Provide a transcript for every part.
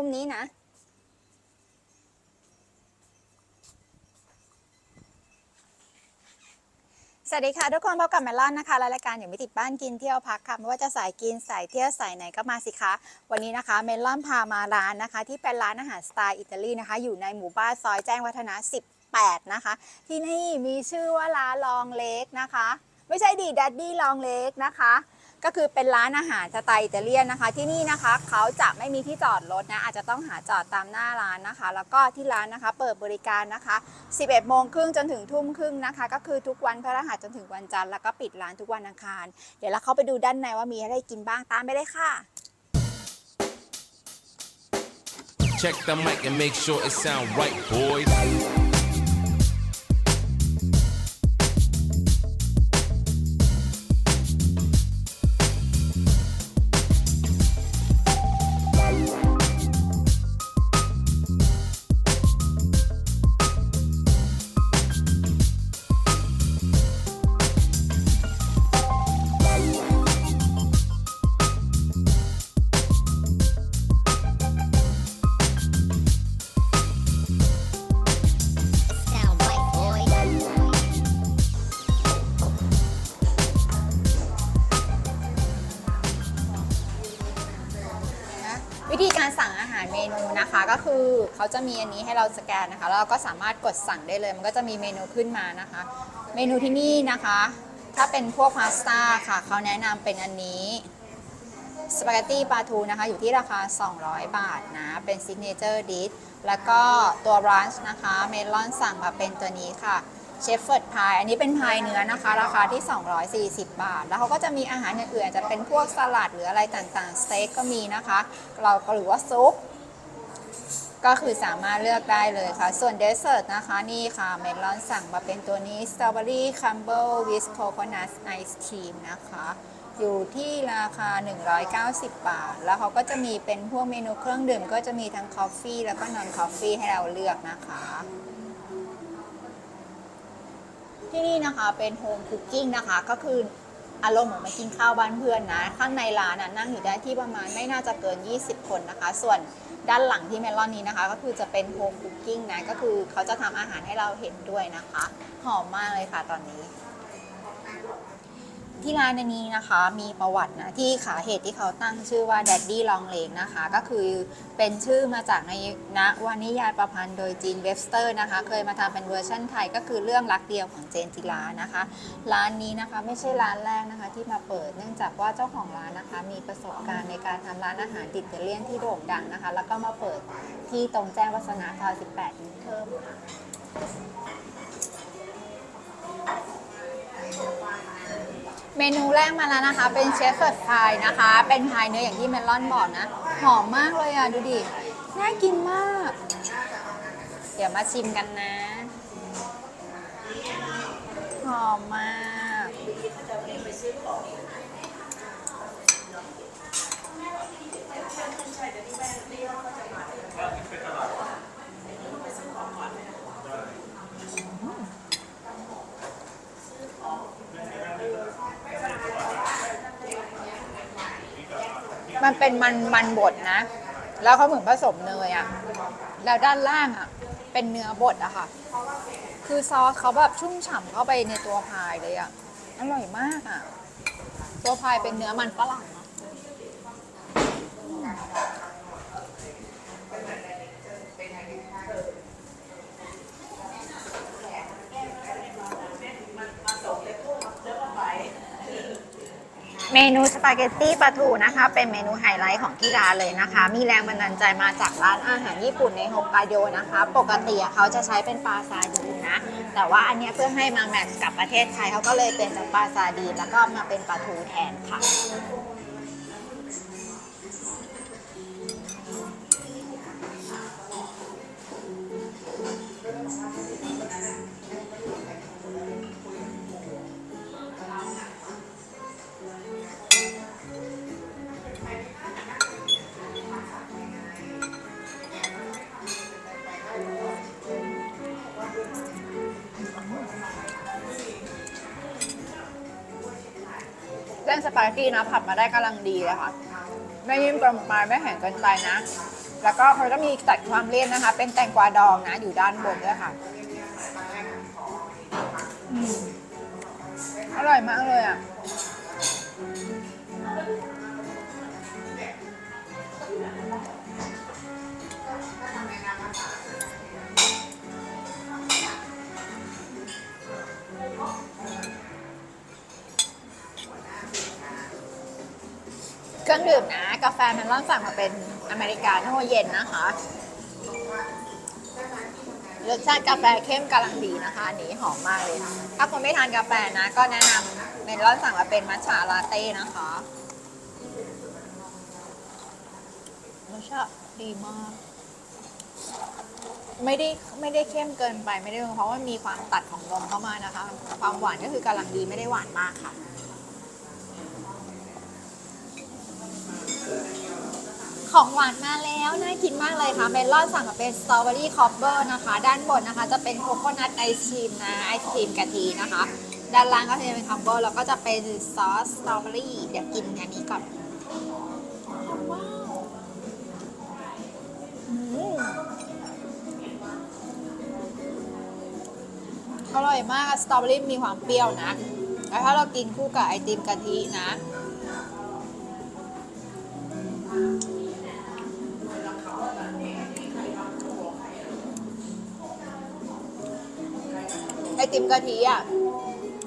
มุมนี้นะ สวัสดีค่ะทุกคนพบกับแมลอนนะคะและรายการอยู่ไม่ติดบ้านกินเที่ยวพักค่ะไม่ว่าจะสายกินสายเที่ยวสายไหนก็มาสิคะ วันนี้นะคะเมลอนพามาร้านนะคะ ที่เป็นร้านอาหารสไตล์อิตาลีนะคะ อยู่ในหมู่บ้านซอยแจ้งวัฒนะ 18 นะคะ ที่นี่มีชื่อว่าร้านลองเล็กนะคะ ไม่ใช่ดีดัดดี้ลองเล็กนะคะ ก็คือเป็นร้านอาหารสไตล์อิตาเลียนนะคะ ที่นี่นะคะเขาจะไม่มีที่จอดรถนะ อาจจะต้องหาจอดตามหน้าร้านนะคะ แล้วก็ที่ร้านนะคะเปิดบริการนะคะ 11 โมงครึ่งจนถึงทุ่มครึ่งนะคะ ก็คือทุกวันพฤหัสจนถึงวันจันทร์แล้วก็ปิดร้านทุกวันอังคาร เดี๋ยวเราเข้าไปดูด้านในว่ามีอะไรกินบ้างตามไปเลยค่ะ Check the mic and make sure it sound right, boys. ก็คือเขาจะมีอันนี้ให้เราสแกนนะคะแล้วเราก็สามารถกดสั่งได้เลย มันก็จะมีเมนูขึ้นมานะคะ เมนูที่นี่นะคะ ถ้าเป็นพวกพาสต้าค่ะเขาแนะนำเป็นอันนี้สปาเกตตี้ปลาทูนะคะ อยู่ที่ราคา 200 บาทนะ เป็นซิกเนเจอร์ดิชแล้วก็ตัวรันช์นะคะ เมลอนสั่งมาเป็นตัวนี้ค่ะเชฟเฟิร์ดพายอันนี้เป็นพายเนื้อนะคะ ราคาที่ 240 บาท แล้วเขาก็จะมีอาหารอย่างอื่นจะเป็นพวกสลัดหรืออะไรต่างๆ สเต็กก็มีนะคะ เราหรือว่าซุป ก็คือสามารถเลือกได้เลยค่ะ ส่วนเดสเซอร์ตนะคะนี่ค่ะ เมลอนสั่งมาเป็นตัวนี้สตรอเบอรี่คัมเบิลวิสโคโคนัทไอศครีมนะคะ อยู่ที่ราคา 190 บาท แล้วเขาก็จะมีเป็นพวกเมนูเครื่องดื่ม ก็จะมีทั้งคอฟฟี่แล้วก็นอนคอฟฟี่ให้เราเลือกนะคะที่นี่นะคะเป็นโฮมคุกกิ้งนะคะก็คือ อารมณ์เหมือนมากินข้าวบ้านเพื่อนนะ ข้างในร้านนะนั่งอยู่ได้ที่ประมาณไม่น่าจะเกิน 20 คนนะคะ ส่วนด้านหลังที่เมลอนนี้นะคะ ก็คือจะเป็นโฮมคุกกิ้งนะ ก็คือเขาจะทำอาหารให้เราเห็นด้วยนะคะ หอมมากเลยค่ะตอนนี้ ที่ร้านอันนี้นะคะมีประวัตินะที่ขาเหตุที่เขาตั้งชื่อว่า Daddy Long Leg นะคะ ก็คือเป็นชื่อมาจากในนวนิยายประพันธ์โดยจีนเวฟสเตอร์นะคะ เคยมาทำเป็นเวอร์ชั่นไทยก็คือเรื่องรักเดียวของเจนจิลานะคะ ร้านนี้นะคะไม่ใช่ร้านแรกนะคะที่มาเปิดเนื่องจากว่าเจ้าของร้านนะคะ มีประสบการณ์ในการทำร้านอาหารติดเตเลียนที่โด่งดังนะคะ แล้วก็มาเปิดที่ตรงแจ้งวัฒนะซอย18นี้เพิ่มค่ะ เมนูแรกมาแล้วนะคะ เป็นเชฟเฟิร์ดพายนะคะ เป็นพายเนื้ออย่างที่เมลอนบอกนะ หอมมากเลยอะ ดูดิ น่ากินมาก เดี๋ยวมาชิมกันนะ หอมมาก มันเป็นมันมันบดนะ แล้วเขาเหมือนผสมเนยอะแล้วด้านล่างอะเป็นเนื้อบดอะค่ะ คือซอสเขาแบบชุ่มฉ่ำเข้าไปในตัวพายเลยอะอร่อยมากอะตัวพายเป็นเนื้อมันฝรั่งเนาะ เมนูสปาเกตตี้ปลาทูนะคะ เป็นเมนูไฮไลท์ของที่ร้านเลยนะคะ มีแรงบันดาลใจมาจากร้านอาหารญี่ปุ่นในฮอกไกโดนะคะ ปกติเขาจะใช้เป็นปลาซาดีนนะ แต่ว่าอันนี้เพื่อให้มาแมทช์กับประเทศไทยเขาก็เลยเป็นจากปลาซาดีนแล้วก็มาเป็นปลาทูแทนค่ะ ส้นสปาเกตตี้นะผัดมาได้กำลังดีเลยค่ะ ไม่ยิ่มเกินไปไม่แห้งเกินไปนะ แล้วก็เขาจะมีตัดความเลี่ยนนะคะ เป็นแตงกวาดองนะ อยู่ด้านบนด้วยค่ะอืมอร่อยมากเลยอะ เครื่องดื่มนะ กาแฟมันร่อนสั่งมาเป็นอเมริกาโน่เย็นนะคะรสชาติกาแฟเข้มกำลังดีนะคะอันนี้หอมมากเลย ถ้าคนไม่ทานกาแฟนะ ก็แนะนำเมลอนสั่งมาเป็นมัทฉะลาเต้นะคะรสชาติดีมาก ไม่ได้ไม่ได้เข้มเกินไปไม่ได้เพราะว่ามีความตัดของนมเข้ามานะคะ ความหวานก็คือกำลังดีไม่ได้หวานมากค่ะ ของหวานมาแล้วน่ากินมากเลยค่ะเมลอนสั่งมาเป็นสตรอเบอรี่คอปเปอร์นะคะ ด้านบนนะคะจะเป็นโคโคนัทไอศครีมนะไอศครีมกะทินะคะ ด้านล่างก็จะเป็นคอมโบแล้วก็จะเป็นซอสสตรอเบอรี่เดี๋ยวกินอันนี้ก่อนว้าวอืมอร่อยมากสตรอเบอรี่มีความเปรี้ยวนะ แล้วถ้าเรากินคู่กับไอติมกะทินะ ติมกะทิอะ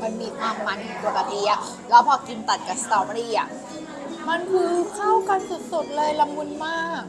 มันมีความมันของตัวกะทิอะแล้วพอกินตัดกับสตรอเบอรี่อะมันคือเข้ากันสุดๆเลยละมุนมาก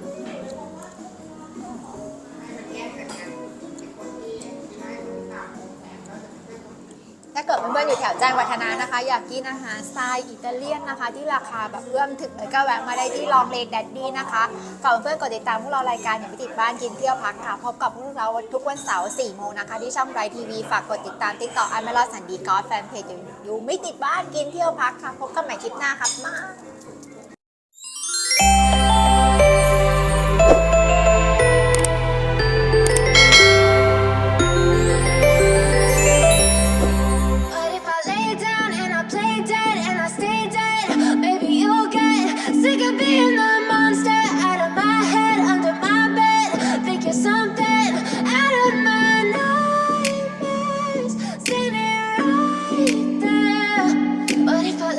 ถ้าเกิดเพื่อนๆอยู่แถวแจ้งวัฒนะนะคะ อยากกินอาหารสไตล์อิตาเลียนนะคะ ที่ราคาแบบเอื้อมถึงเลยก็แวะมาได้ที่ลองเลกแดดดี้นะคะฝากเพื่อนๆกดติดตามพวกเรารายการอย่าไปติดบ้านกินเที่ยวพักค่ะ พบกับพวกเราทุกวันเสาร์4โมงนะคะ ที่ช่องไรทีวีฝากกดติดตามติ๊กต็อกอันไม่รอสันดีกอล์ฟแฟนเพจอยู่อยู่ไม่ติดบ้านกินเที่ยวพักค่ะพบกันใหม่คลิปหน้าครับมา